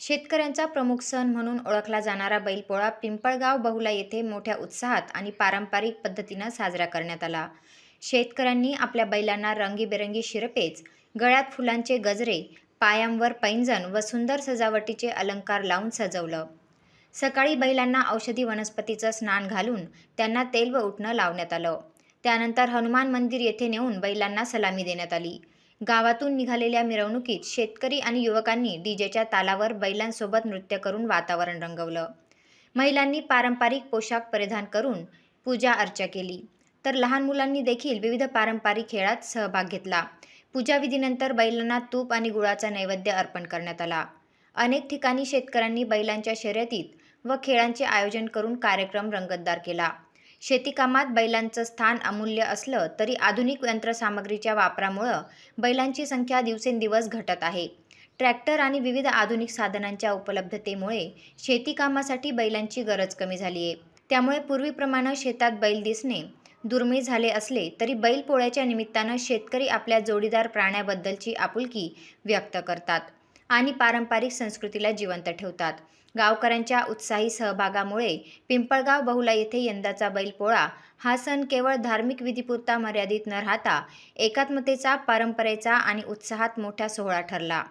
शेतकऱ्यांचा प्रमुख सण म्हणून ओळखला जाणारा बैलपोळा पिंपळगाव बहुला येथे मोठ्या उत्साहात आणि पारंपरिक पद्धतीनं साजरा करण्यात आला. शेतकऱ्यांनी आपल्या बैलांना रंगीबेरंगी शिरपेच गळ्यात फुलांचे गजरे पायांवर पैंजण व सुंदर सजावटीचे अलंकार लावून सजवलं. सकाळी बैलांना औषधी वनस्पतीचं स्नान घालून त्यांना तेल व उठणं लावण्यात आलं. त्यानंतर हनुमान मंदिर येथे नेऊन बैलांना सलामी देण्यात आली. गावातून निघालेल्या मिरवणुकीत शेतकरी आणि युवकांनी डीजेच्या तालावर बैलांसोबत नृत्य करून वातावरण रंगवलं. महिलांनी पारंपरिक पोशाख परिधान करून पूजा अर्चा केली. तर लहान मुलांनी देखील विविध पारंपरिक खेळात सहभाग घेतला. पूजाविधीनंतर बैलांना तूप आणि गुळाचा नैवेद्य अर्पण करण्यात आला. अनेक ठिकाणी शेतकऱ्यांनी बैलांच्या शर्यतीत व खेळांचे आयोजन करून कार्यक्रम रंगतदार केला. शेतीकामात बैलांचं स्थान अमूल्य असलं तरी आधुनिक यंत्रसामग्रीच्या वापरामुळं बैलांची संख्या दिवसेंदिवस घटत आहे. ट्रॅक्टर आणि विविध आधुनिक साधनांच्या उपलब्धतेमुळे शेतीकामासाठी बैलांची गरज कमी झाली आहे त्यामुळे पूर्वीप्रमाणे शेतात बैल दिसणे दुर्मिळ झाले असले तरी बैल पोळ्याच्या निमित्तानं शेतकरी आपल्या जोडीदार प्राण्याबद्दलची आपुलकी व्यक्त करतात. आणि पारंपरिक संस्कृतीला जिवंत ठेवतात. गावकऱ्यांच्या उत्साही सहभागामुळे पिंपळगाव बहुला येथे यंदाचा बैलपोळा. हा सण केवळ धार्मिक विधीपुरता मर्यादित न राहता एकात्मतेचा परंपरेचा आणि उत्साहात मोठा सोहळा ठरला.